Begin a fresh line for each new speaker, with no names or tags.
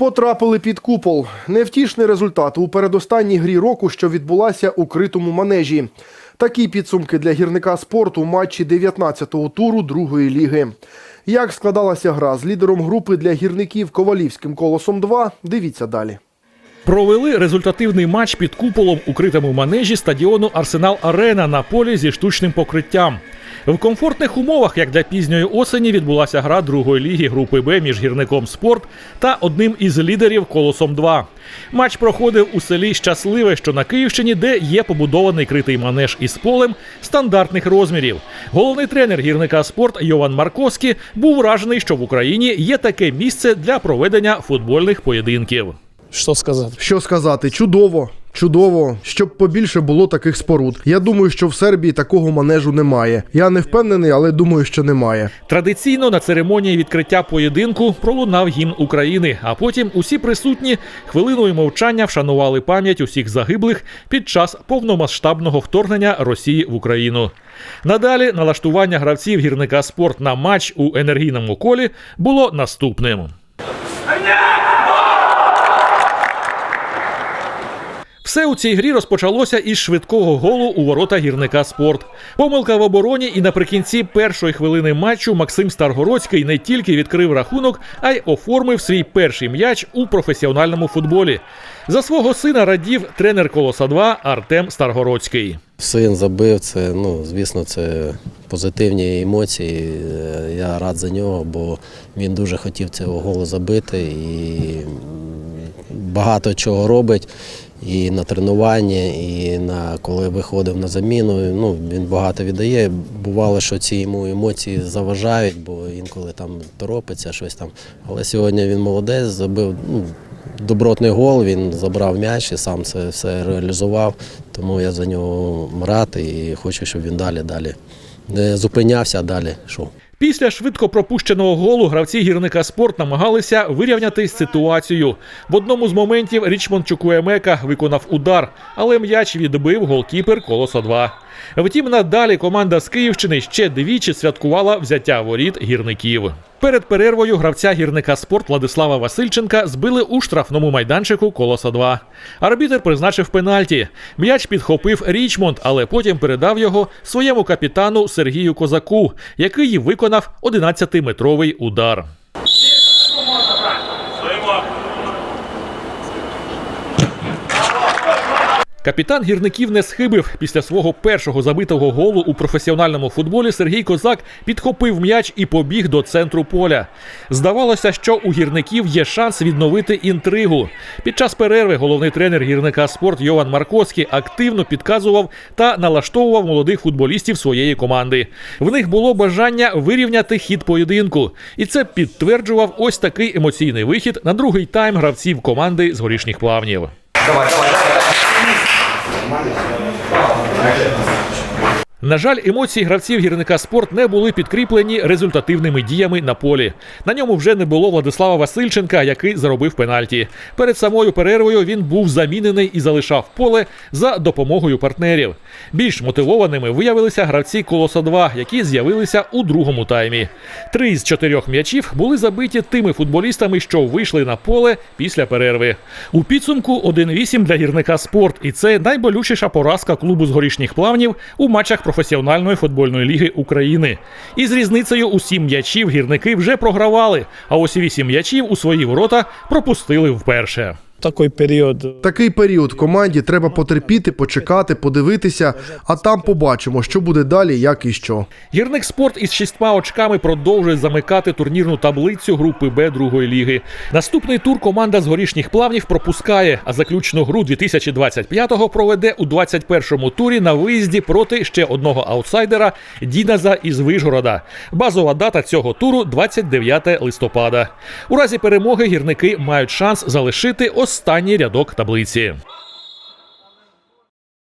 Потрапили під купол. Невтішний результат у передостанній грі року, що відбулася у критому манежі. Такі підсумки для гірника спорту матчі 19-го туру другої ліги. Як складалася гра з лідером групи для гірників Ковалівським колосом 2, дивіться далі.
Провели результативний матч під куполом у критому манежі стадіону Арсенал Арена на полі зі штучним покриттям. В комфортних умовах, як для пізньої осені, відбулася гра другої ліги групи Б між гірником спорт та одним із лідерів колосом 2 Матч проходив у селі Щасливе, що на Київщині, де є побудований критий манеж із полем стандартних розмірів. Головний тренер гірника спорт Йован Марковський був вражений, що в Україні є таке місце для проведення футбольних поєдинків.
Що сказати?
Що сказати, чудово, чудово, щоб побільше було таких споруд. Я думаю, що в Сербії такого манежу немає. Я не впевнений, але думаю, що немає.
Традиційно на церемонії відкриття поєдинку пролунав гімн України, а потім усі присутні хвилиною мовчання вшанували пам'ять усіх загиблих під час повномасштабного вторгнення Росії в Україну. Надалі налаштування гравців гірника спорт на матч у енергійному колі було наступним. Все у цій грі розпочалося із швидкого голу у ворота гірника спорт. Помилка в обороні, і наприкінці першої хвилини матчу Максим Старгородський не тільки відкрив рахунок, а й оформив свій перший м'яч у професіональному футболі. За свого сина радів тренер Колоса 2 Артем Старгородський.
Син забив, це, ну, звісно, це позитивні емоції. Я рад за нього, бо він дуже хотів цього голу забити і багато чого робить. І на тренуванні, і на коли виходив на заміну. Ну, він багато віддає. Бувало, що ці йому емоції заважають, бо інколи там торопиться щось там. Але сьогодні він молодець, забив ну, добротний гол, він забрав м'яч і сам це все реалізував. Тому я за нього рад і хочу, щоб він далі далі не зупинявся, а далі йшов.
Після швидко пропущеного голу гравці гірника спорт намагалися вирівняти ситуацію. В одному з моментів Річмонд Чукуемека виконав удар, але м'яч відбив голкіпер Колоса 2 Втім, надалі команда з Київщини ще двічі святкувала взяття воріт гірників. Перед перервою гравця гірника спорт Владислава Васильченка збили у штрафному майданчику Колоса 2 Арбітер призначив пенальті. М'яч підхопив Річмонд, але потім передав його своєму капітану Сергію Козаку, який виконав 11-метровий удар. Капітан гірників не схибив. Після свого першого забитого голу у професіональному футболі Сергій Козак підхопив м'яч і побіг до центру поля. Здавалося, що у гірників є шанс відновити інтригу. Під час перерви головний тренер гірника спорт Йован Марковський активно підказував та налаштовував молодих футболістів своєї команди. В них було бажання вирівняти хід поєдинку, і це підтверджував ось такий емоційний вихід на другий тайм гравців команди з горішніх плавнів. Mine is. Actually, На жаль, емоції гравців гірника спорт не були підкріплені результативними діями на полі. На ньому вже не було Владислава Васильченка, який заробив пенальті. Перед самою перервою він був замінений і залишав поле за допомогою партнерів. Більш мотивованими виявилися гравці Колоса 2 які з'явилися у другому таймі. Три з чотирьох м'ячів були забиті тими футболістами, що вийшли на поле після перерви. У підсумку 1-8 для гірника спорт, і це найболючіша поразка клубу з горішніх плавнів у матчах професіональної футбольної ліги України. І з різницею у сім м'ячів гірники вже програвали, а ось вісім м'ячів у свої ворота пропустили вперше.
Такий період
Такий період команді треба потерпіти, почекати, подивитися, а там побачимо, що буде далі, як і що.
Гірник спорт із шістьма очками продовжує замикати турнірну таблицю групи Б другої ліги. Наступний тур команда з горішніх плавнів пропускає, а заключну гру 2025-го проведе у 21-му турі на виїзді проти ще одного аутсайдера Діназа із Вижгорода. Базова дата цього туру 29 листопада. У разі перемоги гірники мають шанс залишити останній рядок таблиці.